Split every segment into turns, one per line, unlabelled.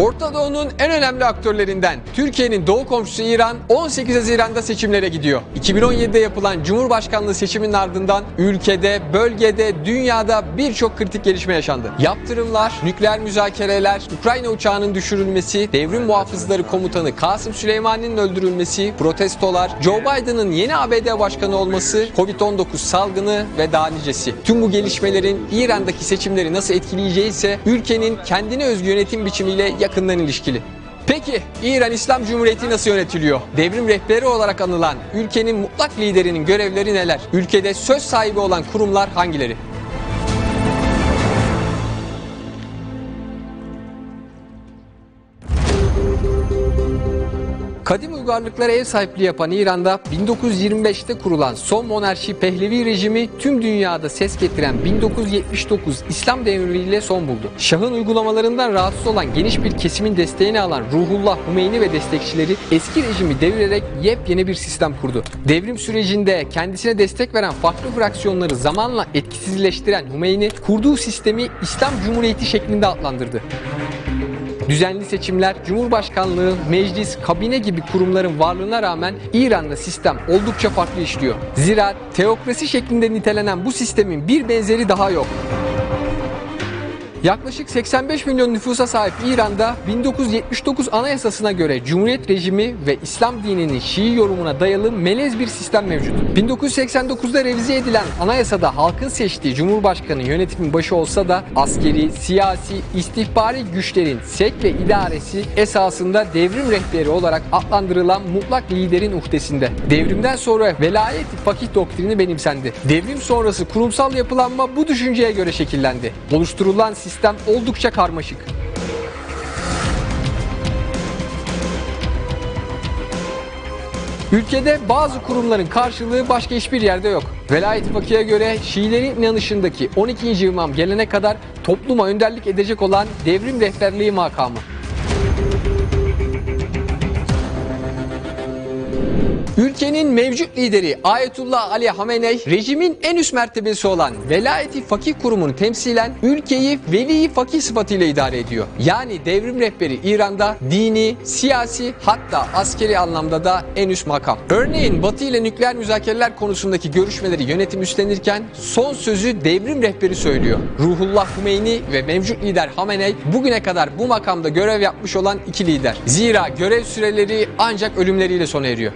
Orta Doğu'nun en önemli aktörlerinden Türkiye'nin doğu komşusu İran 18 Haziran'da seçimlere gidiyor. 2017'de yapılan Cumhurbaşkanlığı seçiminin ardından ülkede, bölgede, dünyada birçok kritik gelişme yaşandı. Yaptırımlar, nükleer müzakereler, Ukrayna uçağının düşürülmesi, devrim muhafızları komutanı Kasım Süleyman'ın öldürülmesi, protestolar, Joe Biden'ın yeni ABD başkanı olması, Covid-19 salgını ve daha nicesi. Tüm bu gelişmelerin İran'daki seçimleri nasıl etkileyeceği ise ülkenin kendine özgü yönetim biçimiyle yakından ilişkili. Peki İran İslam Cumhuriyeti nasıl yönetiliyor? Devrim rehberi olarak anılan ülkenin mutlak liderinin görevleri neler? Ülkede söz sahibi olan kurumlar hangileri? Kadim uygarlıklara ev sahipliği yapan İran'da 1925'te kurulan son monarşi Pehlevi rejimi tüm dünyada ses getiren 1979 İslam devrimiyle son buldu. Şahın uygulamalarından rahatsız olan geniş bir kesimin desteğini alan Ruhullah Hümeyni ve destekçileri eski rejimi devirerek yepyeni bir sistem kurdu. Devrim sürecinde kendisine destek veren farklı fraksiyonları zamanla etkisizleştiren Hümeyni kurduğu sistemi İslam Cumhuriyeti şeklinde adlandırdı. Düzenli seçimler, Cumhurbaşkanlığı, meclis, kabine gibi kurumların varlığına rağmen İran'da sistem oldukça farklı işliyor. Zira teokrasi şeklinde nitelenen bu sistemin bir benzeri daha yok. Yaklaşık 85 milyon nüfusa sahip İran'da 1979 Anayasasına göre Cumhuriyet rejimi ve İslam dininin Şii yorumuna dayalı melez bir sistem mevcut. 1989'da revize edilen anayasada halkın seçtiği Cumhurbaşkanı yönetimin başı olsa da askeri, siyasi, istihbari güçlerin sevk ve idaresi esasında devrim rehberi olarak adlandırılan mutlak liderin uhdesinde. Devrimden sonra velayet fakih doktrini benimsendi. Devrim sonrası kurumsal yapılanma bu düşünceye göre şekillendi. Oluşturulan sistem oldukça karmaşık. Ülkede bazı kurumların karşılığı başka hiçbir yerde yok. Velayet Fakih'e göre Şiilerin inanışındaki 12. imam gelene kadar topluma önderlik edecek olan devrim rehberliği makamı. Ülkenin mevcut lideri Ayetullah Ali Hameney, rejimin en üst mertebesi olan Velayeti Fakih Kurumu'nu temsilen ülkeyi veli fakih sıfatıyla idare ediyor. Yani devrim rehberi İran'da dini, siyasi hatta askeri anlamda da en üst makam. Örneğin Batı ile nükleer müzakereler konusundaki görüşmeleri yönetim üstlenirken son sözü devrim rehberi söylüyor. Ruhullah Hümeyni ve mevcut lider Hameney bugüne kadar bu makamda görev yapmış olan iki lider. Zira görev süreleri ancak ölümleriyle sona eriyor.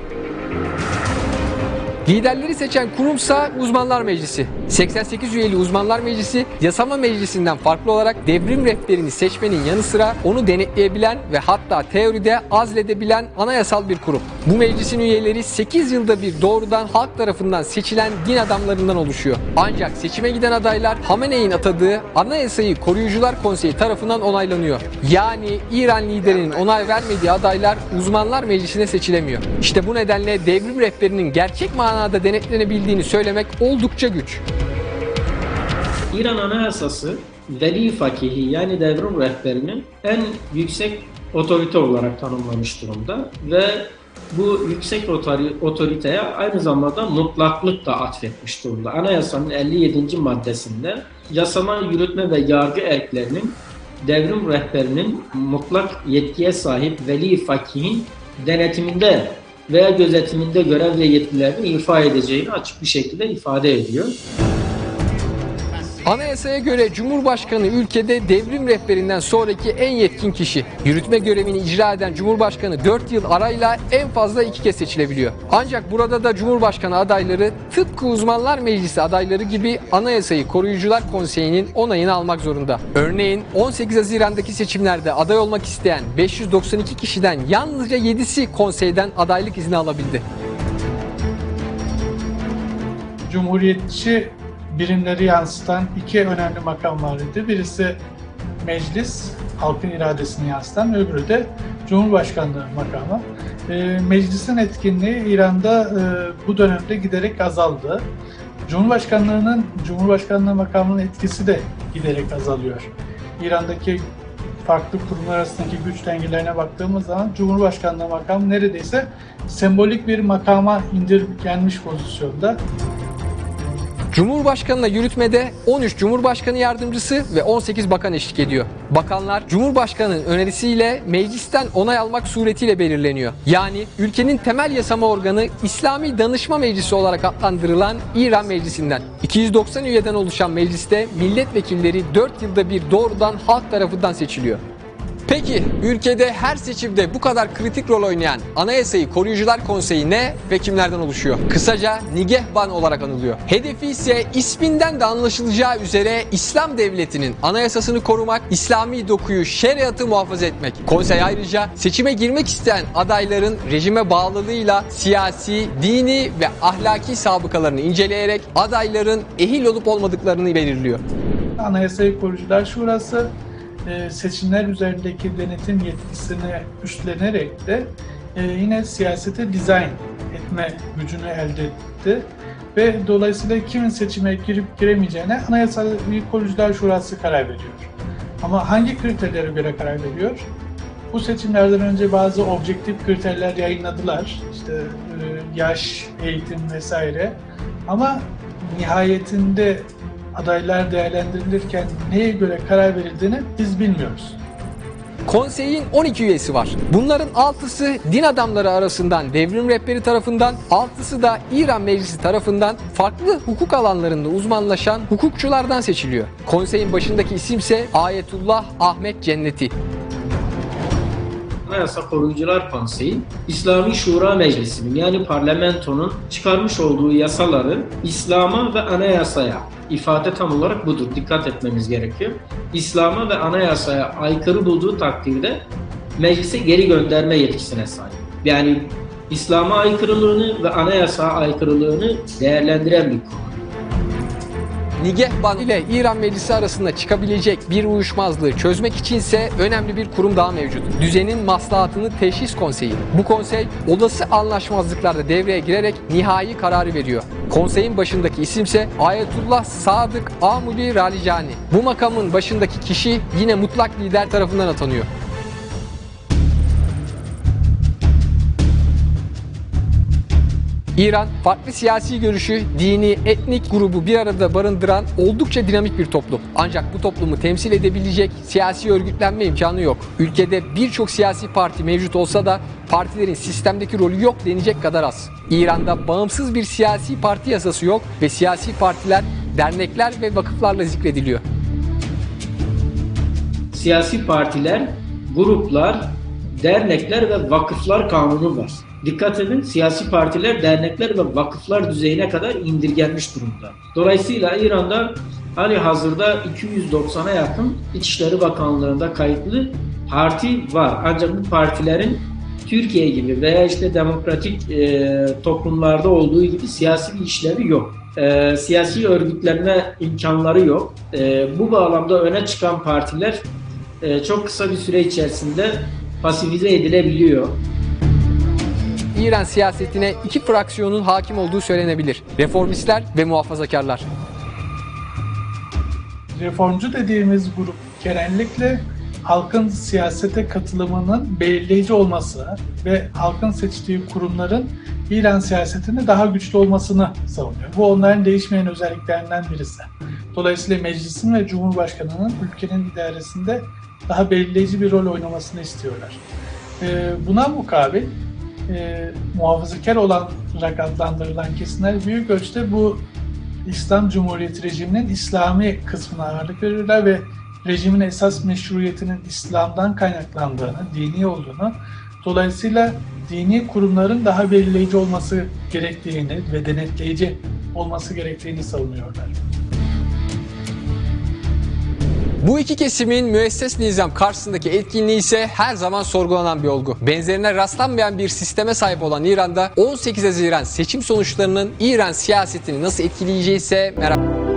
Liderleri seçen kurumsa Uzmanlar Meclisi. 88 üyeli Uzmanlar Meclisi yasama meclisinden farklı olarak devrim rehberini seçmenin yanı sıra onu denetleyebilen ve hatta teoride azledebilen anayasal bir kurum. Bu meclisin üyeleri 8 yılda bir doğrudan halk tarafından seçilen din adamlarından oluşuyor. Ancak seçime giden adaylar Hamene'in atadığı Anayasayı Koruyucular Konseyi tarafından onaylanıyor. Yani İran liderinin onay vermediği adaylar Uzmanlar Meclisi'ne seçilemiyor. İşte bu nedenle devrim rehberinin gerçek manada denetlenebildiğini söylemek oldukça güç.
İran Anayasası veli fakihi yani devrim rehberinin en yüksek otorite olarak tanımlamış durumda ve bu yüksek otori- otoriteye aynı zamanda mutlaklık da atfetmiş durumda. Anayasanın 57. maddesinde yasama, yürütme ve yargı erklerinin devrim rehberinin mutlak yetkiye sahip veli fakihin denetiminde veya gözetiminde görev ve yetkilerini ifa edeceğini açık bir şekilde ifade ediyor.
Anayasaya göre Cumhurbaşkanı ülkede devrim rehberinden sonraki en yetkin kişi. Yürütme görevini icra eden Cumhurbaşkanı 4 yıl arayla en fazla 2 kez seçilebiliyor. Ancak burada da Cumhurbaşkanı adayları tıpkı Uzmanlar Meclisi adayları gibi Anayasayı Koruyucular Konseyi'nin onayını almak zorunda. Örneğin 18 Haziran'daki seçimlerde aday olmak isteyen 592 kişiden yalnızca 7'si konseyden adaylık izni alabildi.
Cumhuriyetçi birimleri yansıtan iki önemli makam var idi. Birisi meclis, halkın iradesini yansıtan, öbürü de Cumhurbaşkanlığı makamı. Ee, meclisin etkinliği İran'da e, bu dönemde giderek azaldı. Cumhurbaşkanlığının, Cumhurbaşkanlığı makamının etkisi de giderek azalıyor. İran'daki farklı kurumlar arasındaki güç dengelerine baktığımız zaman Cumhurbaşkanlığı makamı neredeyse sembolik bir makama indirgenmiş pozisyonda.
Cumhurbaşkanına yürütmede 13 Cumhurbaşkanı yardımcısı ve 18 bakan eşlik ediyor. Bakanlar Cumhurbaşkanının önerisiyle meclisten onay almak suretiyle belirleniyor. Yani ülkenin temel yasama organı İslami Danışma Meclisi olarak adlandırılan İran Meclisi'nden. 290 üyeden oluşan mecliste milletvekilleri 4 yılda bir doğrudan halk tarafından seçiliyor. Peki ülkede her seçimde bu kadar kritik rol oynayan Anayasayı Koruyucular Konseyi ne ve kimlerden oluşuyor? Kısaca Nigehban olarak anılıyor. Hedefi ise isminden de anlaşılacağı üzere İslam devletinin anayasasını korumak, İslami dokuyu, şeriatı muhafaza etmek. Konsey ayrıca seçime girmek isteyen adayların rejime bağlılığıyla siyasi, dini ve ahlaki sabıkalarını inceleyerek adayların ehil olup olmadıklarını belirliyor.
Anayasayı Korucular Şurası seçimler üzerindeki denetim yetkisini üstlenerek de e, yine siyasete dizayn etme gücünü elde etti. Ve dolayısıyla kimin seçime girip giremeyeceğine Anayasayı Korucular Şurası karar veriyor. Ama hangi kriterlere göre karar veriyor? Bu seçimlerden önce bazı objektif kriterler yayınladılar. İşte e, yaş, eğitim vesaire. Ama nihayetinde adaylar değerlendirilirken neye göre karar verildiğini biz bilmiyoruz.
Konseyin 12 üyesi var. Bunların 6'sı din adamları arasından devrim rehberi tarafından, 6'sı da İran Meclisi tarafından farklı hukuk alanlarında uzmanlaşan hukukçulardan seçiliyor. Konseyin başındaki isimse Ayetullah Ahmet Cenneti.
Anayasa Koruyucular Konseyi, İslami Şura Meclisi'nin yani parlamentonun çıkarmış olduğu yasaları İslam'a ve anayasaya ifade tam olarak budur. Dikkat etmemiz gerekiyor. İslam'a ve anayasaya aykırı bulduğu takdirde meclise geri gönderme yetkisine sahip. Yani İslam'a aykırılığını ve anayasa aykırılığını değerlendiren bir konu.
Nigehban ile İran Meclisi arasında çıkabilecek bir uyuşmazlığı çözmek içinse önemli bir kurum daha mevcut. Düzenin maslahatını Teşhis Konseyi. Bu konsey olası anlaşmazlıklarda devreye girerek nihai kararı veriyor. Konseyin başındaki isimse Ayetullah Sadık Amuli Ralicani. Bu makamın başındaki kişi yine mutlak lider tarafından atanıyor. İran farklı siyasi görüşü, dini, etnik grubu bir arada barındıran oldukça dinamik bir toplum. Ancak bu toplumu temsil edebilecek siyasi örgütlenme imkanı yok. Ülkede birçok siyasi parti mevcut olsa da partilerin sistemdeki rolü yok denecek kadar az. İran'da bağımsız bir siyasi parti yasası yok ve siyasi partiler dernekler ve vakıflarla zikrediliyor.
siyasi partiler, gruplar, dernekler ve vakıflar kanunu var. Dikkat edin siyasi partiler, dernekler ve vakıflar düzeyine kadar indirgenmiş durumda. Dolayısıyla İran'da hali hazırda 290'a yakın İçişleri Bakanlığı'nda kayıtlı parti var. Ancak bu partilerin Türkiye gibi veya işte demokratik e, toplumlarda olduğu gibi siyasi bir işlevi yok. E, siyasi örgütlenme imkanları yok. E, bu bağlamda öne çıkan partiler e, çok kısa bir süre içerisinde pasifize edilebiliyor.
İran siyasetine iki fraksiyonun hakim olduğu söylenebilir. Reformistler ve muhafazakarlar.
Reformcu dediğimiz grup genellikle halkın siyasete katılımının belirleyici olması ve halkın seçtiği kurumların İran siyasetinde daha güçlü olmasını savunuyor. Bu onların değişmeyen özelliklerinden birisi. Dolayısıyla meclisin ve cumhurbaşkanının ülkenin idaresinde daha belirleyici bir rol oynamasını istiyorlar. Ee, Buna mukabil e, muhafazakar olarak adlandırılan kesimler büyük ölçüde bu İslam Cumhuriyeti rejiminin İslami kısmına ağırlık verirler ve rejimin esas meşruiyetinin İslam'dan kaynaklandığını, dini olduğunu, dolayısıyla dini kurumların daha belirleyici olması gerektiğini ve denetleyici olması gerektiğini savunuyorlar.
Bu iki kesimin müesses nizam karşısındaki etkinliği ise her zaman sorgulanan bir olgu. Benzerine rastlanmayan bir sisteme sahip olan İran'da 18 Haziran seçim sonuçlarının İran siyasetini nasıl etkileyeceği ise merak